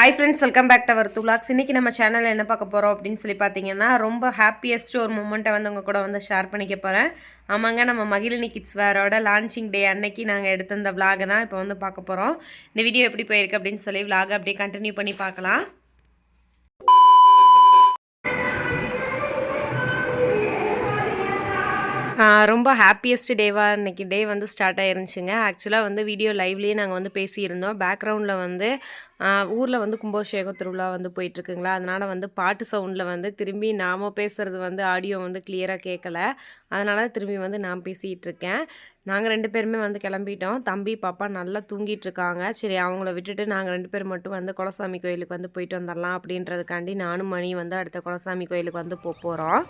Hi friends welcome back to our துலாக்ஸ் இன்னைக்கு நம்ம சேனலில் என்ன பார்க்க போகிறோம் அப்படின்னு சொல்லி பார்த்தீங்கன்னா ரொம்ப ஹாப்பியஸ்ட் ஒரு மூமெண்ட்டை வந்து உங்கள் கூட வந்து ஷேர் பண்ணிக்க போகிறேன் ஆமாங்க நம்ம மகிழினி கிட்ஸ் வேரோட லான்ச்சிங் டே அன்னைக்கு நாங்கள் எடுத்த இந்த தான் இப்போ வந்து பார்க்க போகிறோம் இந்த வீடியோ எப்படி போயிருக்கு அப்படின்னு சொல்லி விலாகை அப்படியே கண்டினியூ பண்ணி பார்க்கலாம். ரொம்ப ஹாப்பியஸ்ட் டேவாக இன்றைக்கி டே வந்து ஸ்டார்ட் ஆயிருந்துச்சுங்க. ஆக்சுவலாக வந்து வீடியோ லைவ்லேயே நாங்கள் வந்து பேசியிருந்தோம். பேக்ரவுண்டில் வந்து ஊரில் வந்து கும்பாபிஷேக திருவிழா வந்து போயிட்டுருக்குங்களா? அதனால் வந்து பாட்டு சவுண்டில் வந்து திரும்பி நாம் பேசுகிறது வந்து ஆடியோ வந்து கிளியராக கேட்கல அதனால் திரும்பி வந்து நான் பேசிகிட்டு இருக்கேன். நாங்கள் ரெண்டு பேருமே வந்து கிளம்பிட்டோம். தம்பி பாப்பா நல்லா தூங்கிட்டு இருக்காங்க. சரி அவங்கள விட்டுட்டு நாங்கள் ரெண்டு பேர் மட்டும் வந்து குலசாமி கோயிலுக்கு வந்து போயிட்டு வந்துடலாம் அப்படின்றதுக்காண்டி நானும் மணி வந்து அடுத்த குலசாமி கோயிலுக்கு வந்து போக போகிறோம்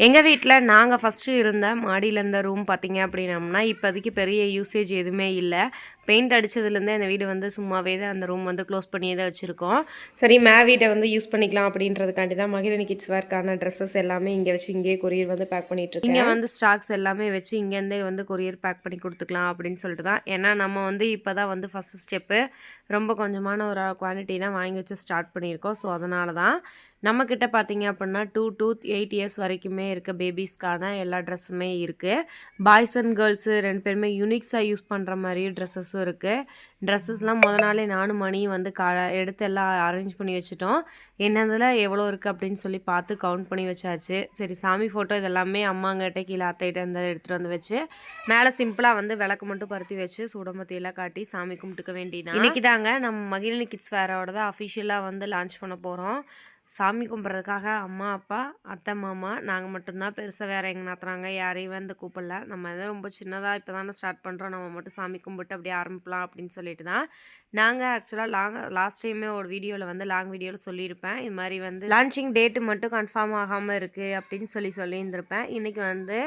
எங்கள் வீட்டில் நாங்கள் ஃபஸ்ட்டு இருந்த மாடியில் இருந்த ரூம் பார்த்தீங்க அப்படின்னம்னா இப்போதைக்கு பெரிய யூசேஜ் எதுவுமே இல்லை. பெயிண்ட் அடித்ததுலேருந்தே அந்த வீடு வந்து சும்மாவே தான் அந்த ரூம் வந்து க்ளோஸ் பண்ணியே தான் வச்சுருக்கோம். சரி மே வீட்டை வந்து யூஸ் பண்ணிக்கலாம் அப்படின்றதுக்காண்டி தான் மகிழினி கிட்ஸ் வேர்க்கான ட்ரெஸ்ஸஸ் எல்லாமே இங்கே வச்சு இங்கேயே கொரியர் வந்து பேக் பண்ணிட்டு இங்கே வந்து ஸ்டாக்ஸ் எல்லாமே வச்சு இங்கேருந்தே வந்து கொரியர் பேக் பண்ணி கொடுத்துக்கலாம் அப்படின்னு சொல்லிட்டு தான். ஏன்னா நம்ம வந்து இப்போ தான் வந்து ஃபஸ்ட்டு ஸ்டெப்பு ரொம்ப கொஞ்சமான ஒரு குவான்டிட்டி தான் வாங்கி வச்சு ஸ்டார்ட் பண்ணியிருக்கோம். ஸோ அதனால தான் நம்மக்கிட்ட பார்த்தீங்க அப்படின்னா டூ டூ எயிட் இயர்ஸ் வரைக்குமே இருக்க பேபிஸ்க்கான எல்லா ட்ரெஸ்ஸுமே இருக்குது பாய்ஸ் அண்ட் கேர்ள்ஸு ரெண்டு பேருமே யூனிக்ஸாக யூஸ் பண்ணுற மாதிரி ட்ரெஸ்ஸும் இருக்குது ட்ரெஸ்ஸஸ்லாம் முத நாளே நானும் மணியும் வந்து கா எடுத்து எல்லாம் அரேஞ்ச் பண்ணி வச்சுட்டோம். என்னதில் எவ்வளோ இருக்குது அப்படின்னு சொல்லி பார்த்து கவுண்ட் பண்ணி வச்சாச்சு. சரி சாமி ஃபோட்டோ இதெல்லாமே அம்மாங்கிட்ட கீழே அத்தைகிட்ட இருந்தால் எடுத்துகிட்டு வந்து வச்சு மேலே சிம்பிளாக வந்து விளக்கு மட்டும் பருத்தி வச்சு சுடம்பத்தியெல்லாம் காட்டி சாமி கும்பிட்டுக்க வேண்டியதான் இன்னைக்கு தாங்க நம்ம மகிழினி கிட்ஸ் வேரோட தான் அஃபிஷியலாக வந்து லான்ச் பண்ண போகிறோம் சாமி கும்பிட்றதுக்காக அம்மா அப்பா அத்தை மாமா நாங்கள் மட்டும்தான் பெருசாக வேறு எங்கே நடத்துகிறாங்க யாரையும் வந்து கூப்பிடல. நம்ம எதாவது ரொம்ப சின்னதாக இப்போ தானே ஸ்டார்ட் பண்ணுறோம் நம்ம மட்டும் சாமி கும்பிட்டு அப்படியே ஆரம்பிக்கலாம் அப்படின்னு சொல்லிட்டு தான். நாங்கள் ஆக்சுவலாக லாங் லாஸ்ட் டைமே ஒரு வீடியோவில் வந்து லாங் வீடியோவில் சொல்லியிருப்பேன். இது மாதிரி வந்து லான்ச்சிங் டேட்டு மட்டும் கன்ஃபார்ம் ஆகாமல் இருக்குது அப்படின்னு சொல்லி சொல்லியிருந்திருப்பேன். இன்றைக்கி வந்து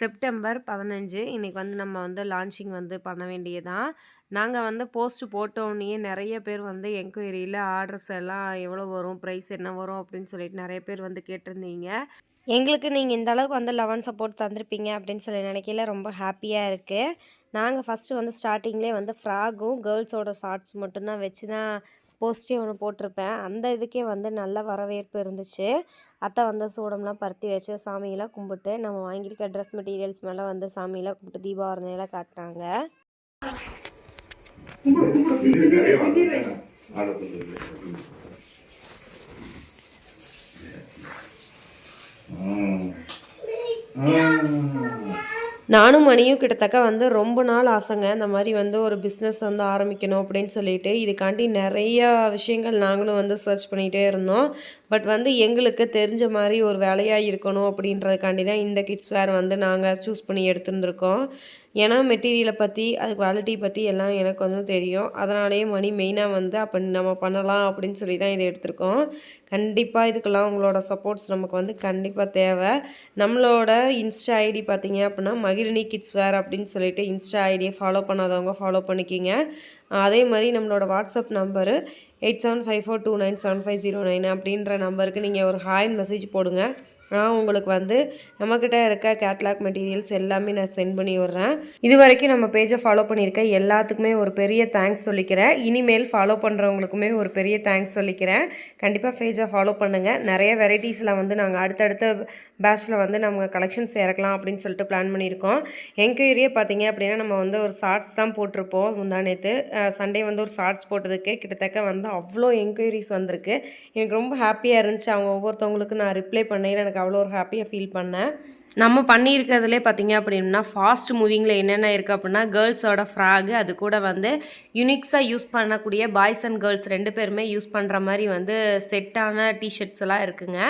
செப்டம்பர் பதினஞ்சு. இன்றைக்கி வந்து நம்ம வந்து லான்ச்சிங் வந்து பண்ண வேண்டியதான் நாங்கள் வந்து போஸ்ட் போட்டோன்னே நிறைய பேர் வந்து என்கொயரியில் ஆர்டர்ஸ் எல்லாம் எவ்வளோ வரும் ப்ரைஸ் என்ன வரும் அப்படின்னு சொல்லிட்டு நிறைய பேர் வந்து கேட்டிருந்தீங்க. எங்களுக்கு நீங்கள் இந்த அளவுக்கு வந்து லெவன் சப்போர்ட் தந்திருப்பீங்க அப்படின்னு சொல்லி நினைக்கல ரொம்ப ஹாப்பியாக இருக்குது நாங்கள் ஃபஸ்ட்டு வந்து ஸ்டார்டிங்லேயே வந்து ஃப்ராகும் கேர்ள்ஸோட ஷார்ட்ஸ் மட்டும்தான் வச்சு தான் போஸ்டே ஒன்று போட்டிருப்பேன். அந்த இதுக்கே வந்து நல்ல வரவேற்பு இருந்துச்சு. அத்தை வந்து சூடம்லாம் பருத்தி வச்சு சாமியெல்லாம் கும்பிட்டு நம்ம வாங்கியிருக்க ட்ரெஸ் மெட்டீரியல்ஸ் மேலே வந்து சாமியெல்லாம் கும்பிட்டு தீபாவளி காட்டினாங்க. நானும் மணியும் கிட்டத்தக்க வந்து ரொம்ப நாள் ஆசைங்க. இந்த மாதிரி வந்து ஒரு பிஸ்னஸ் வந்து ஆரம்பிக்கணும் அப்படின்னு சொல்லிட்டு இதுக்காண்டி நிறையா விஷயங்கள் நாங்களும் வந்து சர்ச் பண்ணிகிட்டே இருந்தோம். பட் வந்து எங்களுக்கு தெரிஞ்ச மாதிரி ஒரு வேலையாக இருக்கணும் அப்படின்றதுக்காண்டி தான் இந்த கிட்ஸ் வேர் வந்து நாங்கள் சூஸ் பண்ணி எடுத்துருந்துருக்கோம். ஏன்னா மெட்டீரியலை பற்றி அது குவாலிட்டி பற்றி எல்லாம் எனக்கு கொஞ்சம் தெரியும். அதனாலேயே மணி மெயினாக வந்து அப்போ நம்ம பண்ணலாம் அப்படின்னு சொல்லி தான் இதை எடுத்திருக்கோம். கண்டிப்பாக இதுக்கெல்லாம் உங்களோட சப்போர்ட்ஸ் நமக்கு வந்து கண்டிப்பாக தேவை. நம்மளோட இன்ஸ்டா ஐடி பார்த்தீங்க அப்படின்னா மகிழினி கிட்ஸ் வேர் அப்படின்னு சொல்லிட்டு இன்ஸ்டா ஐடியை ஃபாலோ பண்ணாதவங்க ஃபாலோ பண்ணிக்கிங்க. அதே மாதிரி நம்மளோட WhatsApp number eight seven five four two nine seven five zero nine அப்படின்ற நம்பருக்கு நீங்கள் ஒரு ஹாய் மெசேஜ் போடுங்க. நான் உங்களுக்கு வந்து நம்மக்கிட்ட இருக்க கேட்லாக் மெட்டீரியல்ஸ் எல்லாமே நான் சென்ட் பண்ணி விட்றேன். இது வரைக்கும் நம்ம பேஜை ஃபாலோ பண்ணியிருக்க எல்லாத்துக்குமே ஒரு பெரிய தேங்க்ஸ் சொல்லிக்கிறேன். இனிமேல் ஃபாலோ பண்ணுறவங்களுக்குமே ஒரு பெரிய தேங்க்ஸ் சொல்லிக்கிறேன். கண்டிப்பாக பேஜை ஃபாலோ பண்ணுங்கள் நிறைய வெரைட்டிஸில் வந்து நாங்கள் அடுத்தடுத்த பேட்ச்சில் வந்து நம்ம கலெக்ஷன்ஸ் இறக்கலாம் அப்படின்னு சொல்லிட்டு பிளான் பண்ணியிருக்கோம். என்கொயரியே பார்த்தீங்க அப்படின்னா நம்ம வந்து ஒரு ஷார்ட்ஸ் தான் போட்டிருப்போம். முந்தா நேற்று சண்டே வந்து ஒரு ஷார்ட்ஸ் போட்டதுக்கு கிட்டத்தட்ட வந்து அவ்வளோ என்கொயரிஸ் வந்திருக்கு. எனக்கு ரொம்ப ஹாப்பியாக இருந்துச்சு. அவங்க ஒவ்வொருத்தவங்களுக்கு நான் ரிப்ளை பண்ணையில் எனக்கு அவ்வளோ ஒரு ஹாப்பியாக ஃபீல் பண்ணேன். நம்ம பண்ணியிருக்கிறதுலே பார்த்தீங்க அப்படின்னா ஃபாஸ்ட் மூவிங்கில் என்னென்ன இருக்குது அப்படின்னா கேர்ள்ஸோட ஃப்ராகு அது கூட வந்து யுனிக்ஸாக யூஸ் பண்ணக்கூடிய பாய்ஸ் அண்ட் கேர்ள்ஸ் ரெண்டு பேருமே யூஸ் பண்ணுற மாதிரி வந்து செட்டான டிஷர்ட்ஸ் எல்லாம் இருக்குங்க.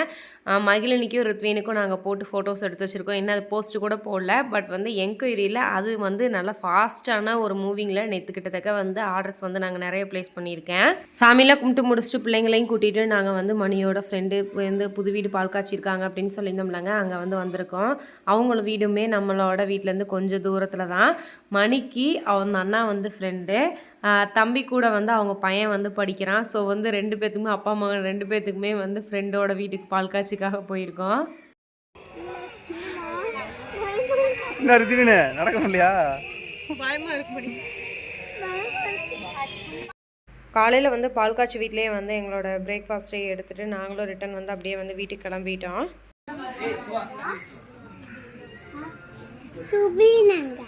மகிழினிக்கும் ரித்வீனுக்கும் நாங்கள் போட்டு ஃபோட்டோஸ் எடுத்து வச்சுருக்கோம். இன்னும் அது போஸ்ட் கூட போடல. பட் வந்து என்கொயரியில் அது வந்து நல்லா ஃபாஸ்ட்டான ஒரு மூவிங்கில் நேற்று கிட்டத்தக்க வந்து ஆர்டர்ஸ் வந்து நாங்கள் நிறைய ப்ளேஸ் பண்ணியிருக்கேன். சாமியில் கும்பிட்டு முடிச்சுட்டு பிள்ளைங்களையும் கூட்டிகிட்டு நாங்கள் வந்து மணியோட ஃப்ரெண்டு வந்து புது வீடு பால் காய்ச்சிருக்காங்க அப்படின்னு சொல்லியிருந்தோம்லங்க. அங்கே வந்து வந்திருக்கோம். அவங்கள வீடுமே நம்மளோட வீட்டிலேருந்து கொஞ்சம் தூரத்தில் தான். மணிக்கு அவங்க அண்ணா வந்து ஃப்ரெண்டு தம்பி கூட வந்து அவங்க பையன் வந்து படிக்கிறான். ஸோ வந்து ரெண்டு பேத்துக்குமே அப்பா மகன் ரெண்டு பேத்துக்குமே வந்து ஃப்ரெண்டோட வீட்டுக்கு பால் காய்ச்சிக்காக போயிருக்கோம். நடக்க முடியலையா காலையில் வந்து பால் காய்ச்சி வீட்லேயே வந்து எங்களோட பிரேக்ஃபாஸ்ட்டை எடுத்துகிட்டு நாங்களும் ரிட்டன் வந்து அப்படியே வந்து வீட்டுக்கு கிளம்பிட்டோம். சுபீனங்க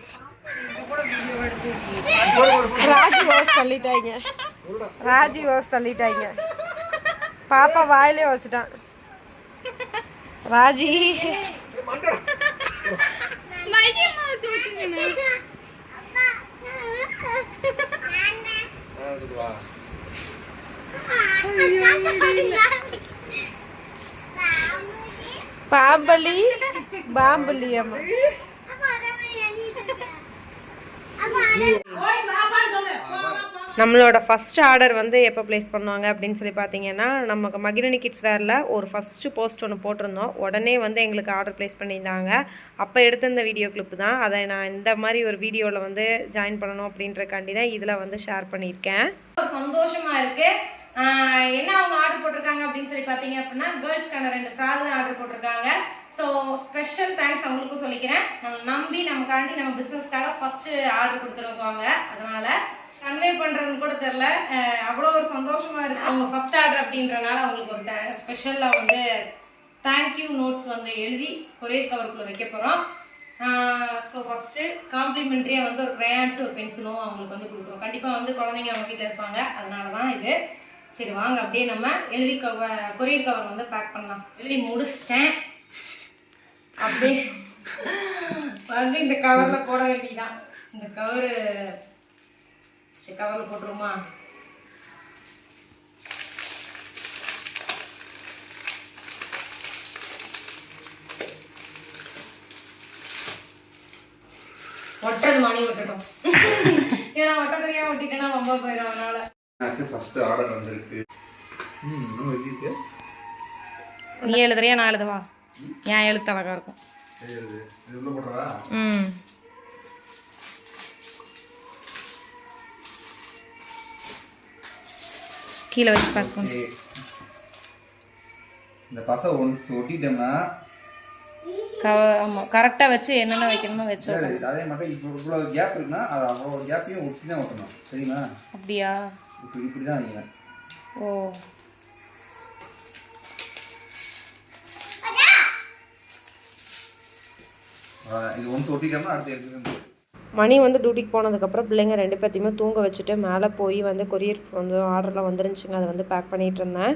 ராஜி வாஸ் தள்ளிட்டாங்க ராஜி வாஸ் தள்ளிட்டாங்க பாப்பா வாயிலே வச்சுட்டான் ராஜி மையமா தூக்குங்கண்ணா பாம்பலி பாம்பலி அம்மா நம்மளோட ஃபஸ்ட் ஆர்டர் வந்து எப்போ ப்ளேஸ் பண்ணுவாங்க அப்படின்னு சொல்லி பார்த்தீங்கன்னா நமக்கு மகிழினி கிட்ஸ் வேரில் ஒரு ஃபஸ்ட்டு போஸ்ட் ஒன்று போட்டிருந்தோம். உடனே வந்து எங்களுக்கு ஆர்டர் ப்ளேஸ் பண்ணியிருந்தாங்க. அப்போ எடுத்த இந்த வீடியோ கிளிப்பு தான். அதை நான் இந்த மாதிரி ஒரு வீடியோவில் வந்து ஜாயின் பண்ணணும் அப்படின்றக்காண்டி தான் இதில் வந்து ஷேர் பண்ணியிருக்கேன். சந்தோஷமாக இருக்குது என்ன அவங்க ஆர்டர் போட்டிருக்காங்க அப்படின்னு சொல்லி பார்த்தீங்க அப்படின்னா கேர்ள்ஸ்க்கான ரெண்டு ஃப்ராக் தான் ஆர்டர் போட்டிருக்காங்க. ஸோ ஸ்பெஷல் தேங்க்ஸ் அவங்களுக்கும் சொல்லிக்கிறேன். நம்பி நமக்காண்டி நம்ம பிஸ்னஸ்க்காக ஃபஸ்ட்டு ஆர்டர் கொடுத்துருக்காங்க. அதனால் கன்வே பண்ணுறதுன்னு கூட தெரில அவ்வளோ ஒரு சந்தோஷமாக இருக்குது அவங்க ஃபஸ்ட் ஆர்டர் அப்படின்றனால அவங்களுக்கு ஒரு ஸ்பெஷலாக வந்து தேங்க்யூ நோட்ஸ் வந்து எழுதி கொரியர் கவருக்குள்ளே வைக்க போகிறோம் ஸோ ஃபஸ்ட்டு காம்ப்ளிமெண்ட்ரியாக வந்து ஒரு க்ரையான்ஸ் ஒரு பென்சிலும் அவங்களுக்கு வந்து கொடுக்குறோம். கண்டிப்பாக வந்து குழந்தைங்க அவங்க வீட்டில் இருப்பாங்க. அதனால தான் இது. சரி வாங்க. அப்படியே நம்ம எழுதி கவ கொரியர் கவர் வந்து பேக் பண்ணலாம். எழுதி முடிச்சிட்டேன். அப்படியே வந்து இந்த கவரில் போட வேண்டியதான் இந்த கவரு சரி கவரில் போட்டுருமா ஒட்டுறது மணி விட்டுட்டோம் ஏன்னா ஒட்ட தெரியாம ஒட்டிட்டேன்னா ரொம்ப போயிடும் அதனால. எனக்கு ஃபர்ஸ்ட் ஆர்டர் வந்திருக்கு. ம் இன்னும் எழுதிட்டு. நீ எழுதுறியா? நான் எழுதுவா? என் எழுத்து அழகா இருக்கும். ம். கீழே வச்சு ஓகே. இந்த பசை ஒட்டிட்டோம்னா ஆமாம் கரெக்டாக வச்சு என்னென்ன வைக்கணுமோ வச்சு அதே மாதிரி இப்போ இவ்வளோ கேப் இருக்குன்னா அது அவ்வளோ கேப்பையும் ஒட்டி தான் ஒட்டணும். சரிங்களா? அப்படியா? இப்படி இப்படி தான் வைக்கிறேன். ஓ. இது ஒன்று ஒட்டிட்டோம்னா அடுத்து எடுத்துக்க மணி வந்து டியூட்டிக்கு போனதுக்கப்புறம் பிள்ளைங்க ரெண்டு பேர்த்தையுமே தூங்க வச்சுட்டு மேலே போய் வந்து கொரியர் வந்து ஆர்டர்லாம் வந்துருந்துச்சுங்க. அதை வந்து பேக் பண்ணிகிட்டு இருந்தேன்.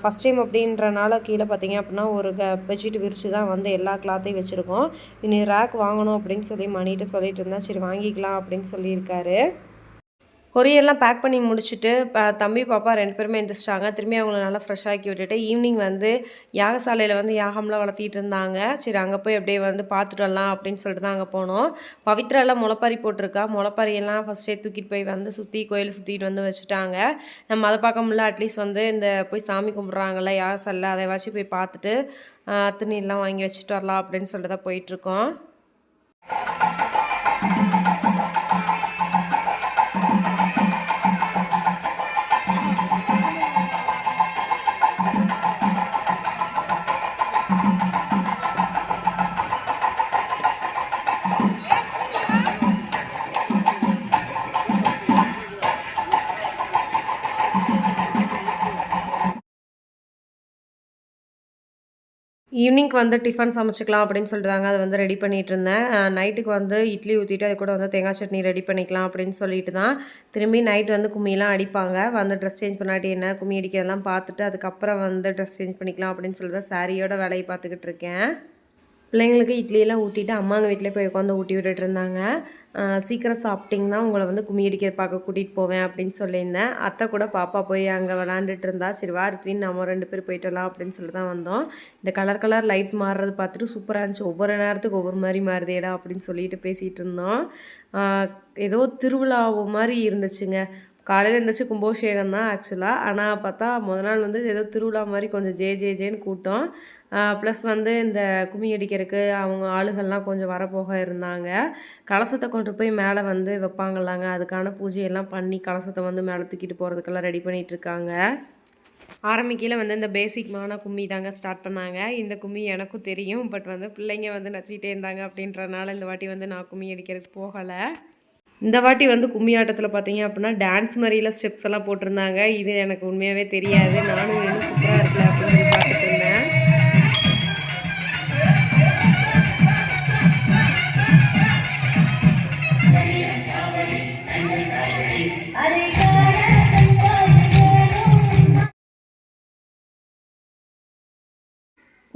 ஃபஸ்ட் டைம் அப்படின்றனால கீழே பார்த்தீங்க அப்படின்னா ஒரு க பெட்ஷீட் விரித்து தான் வந்து எல்லா கிளாத்தையும் வச்சுருக்கோம். இனி ரேக் வாங்கணும் அப்படின்னு சொல்லி மணிகிட்ட சொல்லிட்டு இருந்தேன். சரி வாங்கிக்கலாம் அப்படின்னு சொல்லியிருக்காரு. கொரியர்லாம் பேக் பண்ணி முடிச்சுட்டு தம்பி பாப்பா ரெண்டு பேருமே எந்திரிச்சிட்டாங்க. திரும்பி அவங்கள நல்லா ஃப்ரெஷ் ஆக்கி விட்டுட்டு ஈவினிங் வந்து யாகசாலையில் வந்து யாகம்லாம் வளர்த்திட்டு இருந்தாங்க. சரி அங்கே போய் அப்படியே வந்து பார்த்துட்டு வரலாம் அப்படின்னு சொல்லிட்டு தான் அங்கே போனோம். பவித்ராலாம் முளைப்பாரி போட்டிருக்கா. முளைப்பாரியெல்லாம் ஃபஸ்ட்டே தூக்கிட்டு போய் வந்து சுற்றி கோயில் சுற்றிட்டு வந்து வச்சுட்டாங்க. நம்ம அதை பார்க்க முடியல. அட்லீஸ்ட் வந்து இந்த போய் சாமி கும்பிட்றாங்கல்ல யாகசாலில் அதை வச்சு போய் பார்த்துட்டு துணியெல்லாம் வாங்கி வச்சுட்டு வரலாம் அப்படின்னு சொல்லிட்டு தான் போயிட்டுருக்கோம் ஈவினிங்க்கு வந்து டிஃபன் சமைச்சிக்கலாம் அப்படின்னு சொல்லிட்டாங்க அதை வந்து ரெடி பண்ணிட்டு இருந்தேன் நைட்டுக்கு வந்து இட்லி ஊற்றிட்டு அது கூட வந்து தேங்காய் சட்னி ரெடி பண்ணிக்கலாம் அப்படின்னு சொல்லிட்டு தான் திரும்பி நைட் வந்து கும்மியெல்லாம் அடிப்பாங்க. வந்து ட்ரெஸ் சேஞ்ச் பண்ணாட்டி என்ன கும்மி அடிக்கிறதெல்லாம் பார்த்துட்டு அதுக்கப்புறம் வந்து ட்ரெஸ் சேஞ்ச் பண்ணிக்கலாம் அப்படின்னு சொல்லி தான் சாரியோட வேலையை பார்த்துக்கிட்டு இருக்கேன். பிள்ளைங்களுக்கு இட்லியெல்லாம் ஊற்றிட்டு அம்மாங்க வீட்டிலே போய் உட்காந்து ஊட்டி விட்டுட்டு இருந்தாங்க. சீக்கிரம் சாப்பிட்டிங்கன்னா உங்களை வந்து கும்மி அடிக்க பார்க்க கூட்டிகிட்டு போவேன் அப்படின்னு சொல்லியிருந்தேன். அத்தை கூட பாப்பா போய் அங்கே விளாண்டுட்டு இருந்தா சரி வா ரித்வின் நம்ம ரெண்டு பேர் போயிட்டு வரலாம் அப்படின்னு சொல்லி தான் வந்தோம். இந்த கலர் கலர் லைட் மாறுறது பார்த்துட்டு சூப்பராக இருந்துச்சு. ஒவ்வொரு நேரத்துக்கு ஒவ்வொரு மாதிரி மாறுதேடா அப்படின்னு சொல்லிட்டு பேசிகிட்டு இருந்தோம். ஏதோ திருவிழாவு மாதிரி இருந்துச்சுங்க. காலையில் எழுந்திரிச்சு கும்பாபிஷேகம் தான் ஆக்சுவலாக ஆனால் பார்த்தா முத நாள் வந்து ஏதோ திருவிழா மாதிரி கொஞ்சம் ஜே ஜே ஜேன்னு கூட்டம். ப்ளஸ் வந்து இந்த கும்மி அடிக்கிறதுக்கு அவங்க ஆளுகள்லாம் கொஞ்சம் வரப்போக இருந்தாங்க. கலசத்தை கொண்டு போய் மேலே வந்து வைப்பாங்கல்லாங்க அதுக்கான பூஜையெல்லாம் பண்ணி கலசத்தை வந்து மேலே தூக்கிட்டு போகிறதுக்கெல்லாம் ரெடி பண்ணிகிட்ருக்காங்க இருக்காங்க ஆரம்பிக்கையில் வந்து இந்த பேசிக்மான கும்மி தாங்க ஸ்டார்ட் பண்ணாங்க. இந்த கும்மி எனக்கும் தெரியும் பட் வந்து பிள்ளைங்க வந்து நச்சிக்கிட்டே இருந்தாங்க அப்படின்றனால இந்த வாட்டி வந்து நான் கும்மி அடிக்கிறதுக்கு போகலை. இந்த வாட்டி வந்து கும்மி ஆட்டத்தில் பார்த்தீங்க அப்படின்னா டான்ஸ் மாதிரியில் ஸ்டெப்ஸ் எல்லாம் போட்டிருந்தாங்க. இது எனக்கு உண்மையாகவே தெரியாது. நானும் சூப்பராக இருக்கல அப்படின்னு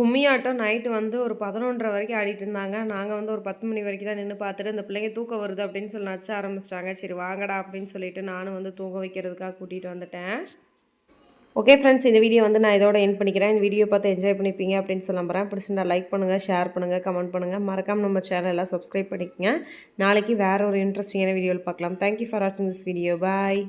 கும்மியாட்டம் நைட்டு வந்து ஒரு பதினொன்றரை வரைக்கும் ஆடிட்டு இருந்தாங்க. நாங்கள் வந்து ஒரு பத்து மணி வரைக்கும் தான் நின்று பார்த்துட்டு இந்த பிள்ளைங்க தூக்கம் வருது அப்படின்னு சொல்லி நச்ச ஆரம்பிச்சிட்டாங்க. சரி வாங்கடா அப்படின்னு சொல்லிட்டு நானும் வந்து தூங்க வைக்கிறதுக்காக கூட்டிகிட்டு வந்துட்டேன். ஓகே ஃப்ரெண்ட்ஸ் இந்த வீடியோ வந்து நான் இதோட என் பண்ணிக்கிறேன். இந்த வீடியோ பார்த்து என்ஜாய் பண்ணிப்பீங்க அப்படின்னு சொல்ல நம்புறேன். பிடிச்சிருந்தா லைக் பண்ணுங்கள் ஷேர் பண்ணுங்கள் கமெண்ட் பண்ணுங்கள் மறக்காமல் நம்ம சேனலில் சப்ஸ்கிரைப் பண்ணிக்கங்க. நாளைக்கு வேறு ஒரு இன்ட்ரெஸ்டிங்கான வீடியோவில் பார்க்கலாம். தேங்க்யூ ஃபார் வாட்சிங் திஸ் வீடியோ பாய்